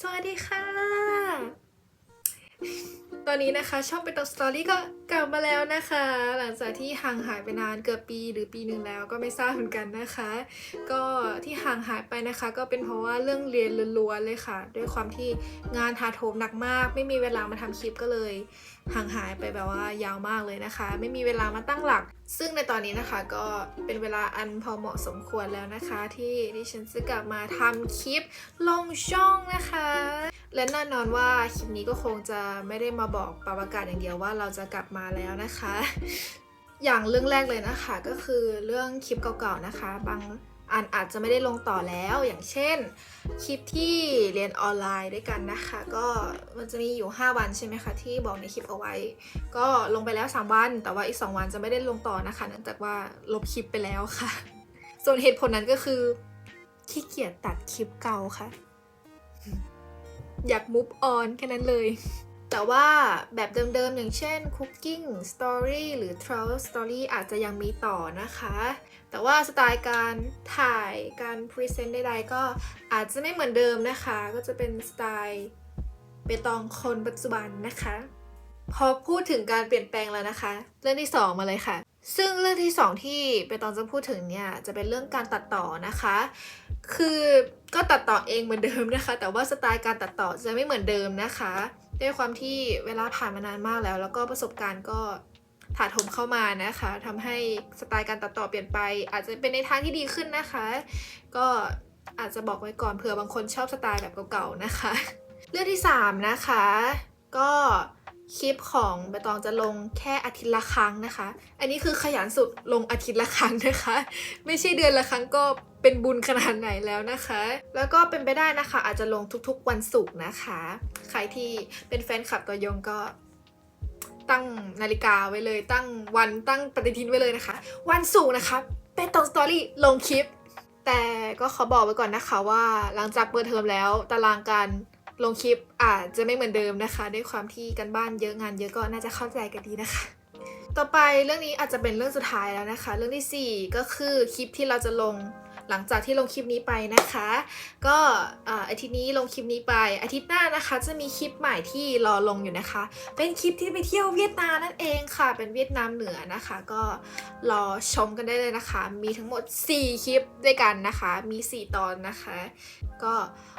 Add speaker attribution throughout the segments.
Speaker 1: สวัสดีค่ะ ตอนนี้นะคะช่องเป็นตักสตอรี่ก็กลับมาแล้วนะคะ หลังจากที่ห่างหายไปนานเกือบปีหรือปีหนึ่งแล้วก็ไม่ทราบเหมือนกันนะคะ ก็ที่ห่างหายไปนะคะ ก็เป็นเพราะว่าเรื่องเรียนล้วนๆเลยค่ะ ด้วยความที่งานทาโถมหนักมาก ไม่มีเวลามาทำคลิปก็เลยห่างหายไปแบบว่ายาวมากเลยนะคะ ไม่มีเวลามาตั้งหลัก ซึ่งในตอนนี้นะคะก็เป็นเวลาอันพอเหมาะสมควรแล้วนะคะ ที่ดิฉันจะกลับมาทำคลิปลงช่องนะคะ และแน่นอนว่าคลิปนี้ก็คงจะไม่ได้มาบอกปาประกาศอย่างเดียวว่าเราจะกลับมาแล้วนะคะ อย่างเรื่องแรกเลยนะคะ ก็คือเรื่องคลิปเก่าๆนะคะ บาง อันอาจจะไม่ได้ลงต่อแล้ว อย่างเช่น คลิปที่เรียนออนไลน์ด้วยกันนะคะ ก็มันจะมีอยู่ 5 วันใช่ไหมคะ ที่บอกในคลิปเอาไว้ ก็ลงไปแล้ว 3 วัน แต่ว่าอีก 2 วันจะไม่ได้ลงต่อนะคะเนื่องจากว่าลบคลิปไปแล้วค่ะ ส่วนเหตุผลนั้นก็คือขี้เกียจตัดคลิปเก่าค่ะ อยาก move on แค่นั้นเลย แต่ว่าแบบเดิมๆ อย่างเช่น cooking story หรือ travel story อาจจะยังมีต่อนะคะ แต่ว่าสไตล์การถ่ายการพรีเซนต์ใดๆก็อาจจะไม่เหมือนเดิมนะคะ ก็จะเป็นสไตล์เบตองคนปัจจุบันนะคะ พอพูดถึงการเปลี่ยนแปลงแล้วนะคะ เรื่องที่ 2 มาเลยค่ะ ซึ่งเรื่องที่ 2 ที่เบตองจะพูดถึงเนี่ยจะเป็นเรื่องการตัดต่อนะคะ คือก็ตัดต่อเองเหมือนเดิมนะคะ แต่ว่าสไตล์การตัดต่อจะไม่เหมือนเดิมนะคะ ด้วยความที่เวลาผ่านมานานมากแล้ว แล้วก็ประสบการณ์ก็ถาถมเข้ามานะคะทำให้สไตล์การตัดต่อเปลี่ยนไป อาจจะเป็นในทางที่ดีขึ้นนะคะ ก็อาจจะบอกไว้ก่อนเผื่อบางคนชอบสไตล์แบบเก่าๆนะคะ เรื่องที่ 3 นะคะ ก็ คลิปของใบตองจะลงแค่อาทิตย์ละครั้งนะคะ อันนี้คือขยันสุดลงอาทิตย์ละครั้งนะคะ ไม่ใช่เดือนละครั้งก็เป็นบุญขนาดไหนแล้วนะคะ แล้วก็เป็นไปได้นะคะ อาจจะลงทุกๆวันศุกร์นะคะ ใครที่เป็นแฟนคลับตัวยงก็ตั้งนาฬิกาไว้เลยตั้งวันตั้งปฏิทินไว้เลยนะคะ วันศุกร์นะคะเป็นตองสตอรี่ลงคลิป แต่ก็ขอบอกไว้ก่อนนะคะว่าหลังจากเปิดเทอมแล้วตารางการ ลงคลิปอาจจะไม่เหมือนเดิมนะคะ ด้วยความที่กันบ้านเยอะงานเยอะก็น่าจะเข้าใจกันดีนะคะ ต่อไปเรื่องนี้อาจจะเป็นเรื่องสุดท้ายแล้วนะคะ เรื่องที่ 4 ก็คือคลิปที่เราจะลง หลังจากที่ลงคลิปนี้ไปนะคะ ก็อาอาทิตย์นี้ลงคลิปนี้ไป อาทิตย์หน้านะคะ จะมีคลิปใหม่ที่รอลงอยู่นะคะ เป็นคลิปที่ไปเที่ยวเวียดนามนั่นเองค่ะ เป็นเวียดนามเหนือนะคะ ก็รอชมกันได้เลยนะคะ มีทั้งหมด 4 คลิปด้วยกันนะคะ มี 4 ตอนนะคะ ก็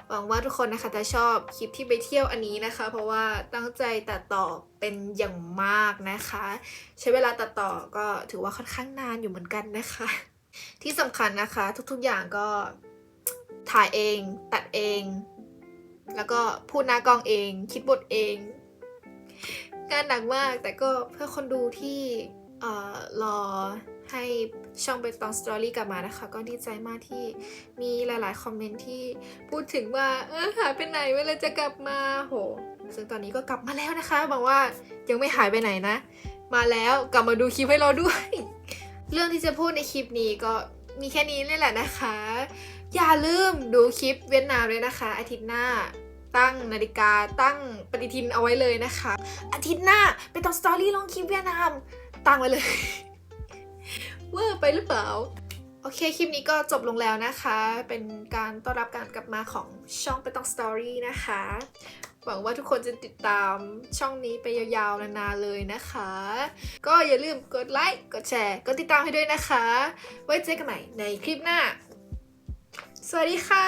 Speaker 1: หวังว่าทุกคนนะคะจะชอบคลิปที่ไปเที่ยวอันนี้นะคะ เพราะว่าตั้งใจตัดต่อเป็นอย่างมากนะคะ ใช้เวลาตัดต่อก็ถือว่าค่อนข้างนานอยู่เหมือนกันนะคะ ที่สำคัญนะคะ ทุกๆอย่างก็ถ่ายเอง ตัดเอง แล้วก็พูดหน้ากล้องเอง คิดบทเองงานหนักมากแต่ก็เพื่อคนดูที่เอ่อรอให้ช่องเบตองสตอรี่กลับมานะคะ ก็ดีใจมากที่มีหลายๆ คอมเมนต์ที่พูดถึงว่า เออหายไปไหนเวลาจะกลับมาโห ซึ่งตอนนี้ก็กลับมาแล้วนะคะหวังว่ายังไม่หายไปไหนนะ มาแล้วกลับมาดูคลิปให้เราด้วย เรื่องที่จะพูดในคลิปนี้ก็มีแค่นี้นี่แหละนะคะ อย่าลืมดูคลิปเวียดนามเลยนะคะ อาทิตย์หน้าตั้งนาฬิกาตั้งปฏิทินเอาไว้เลยนะคะ อาทิตย์หน้าเป็นตอสตอรี่ลงคลิปเวียดนาม ตั้งไว้เลย เวอร์ไปหรือเปล่า โอเค คลิปนี้ก็จบลงแล้วนะคะ เป็นการต้อนรับการกลับมาของช่องไปต้องสตอรี่นะคะ หวังว่าทุกคนจะติดตามช่องนี้ไปยาวๆนานๆเลยนะคะ ก็อย่าลืมกดไลค์ กดแชร์ กดติดตามให้ด้วยนะคะ ไว้เจอกันใหม่ในคลิปหน้า สวัสดีค่ะ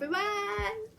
Speaker 1: บ๊ายบาย